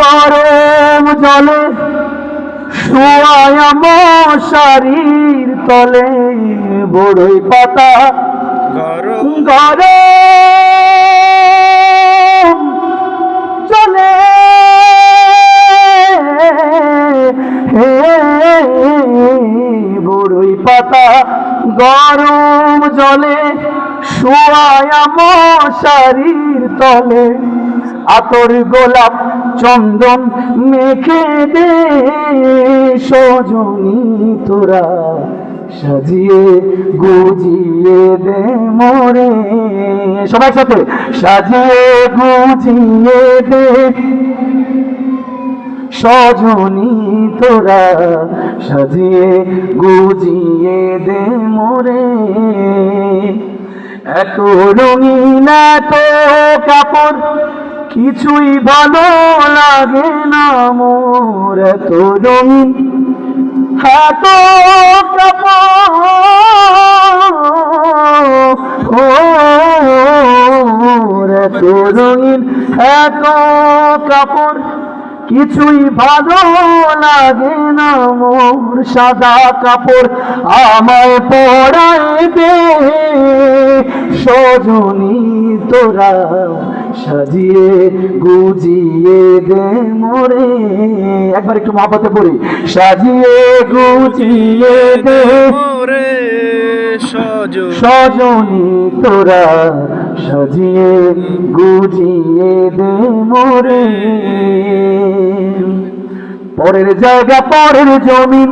গরম জলে শুয়ায় মশারির তলে বড়ই পাতা। গরম। গরম চলে হে বড়ই পাতা। গরম জলে শুয়ায় তলে, আতর গোলাপ চন্দন মেখে দে, সজনী তোরা সাজিয়ে, গুজিয়ে দে মোরে। সবাই সাথে সাজিয়ে, গুজিয়ে দে। সজনী তোরা সাজিয়ে, গুজিয়ে দে মোরে। এত রঙিন এত কাপড়, কিছুই ভালো লাগে না মোর এত রঙিন এত কাপড় এত রঙিন এত কাপড়, কিছুই ভালো লাগে না মোর সাদা কাপড়। আমায় পরায় দে সজনী তোরা সাজিয়ে, গুজিয়ে দে মোরে। একবার একটু মহাপতে পড়ি। সাজিয়ে, গুজিয়ে দে মোরে। সজনী তোরা সাজিয়ে, গুজিয়ে দে মোরে। পরের জায়গা, পরের জমিন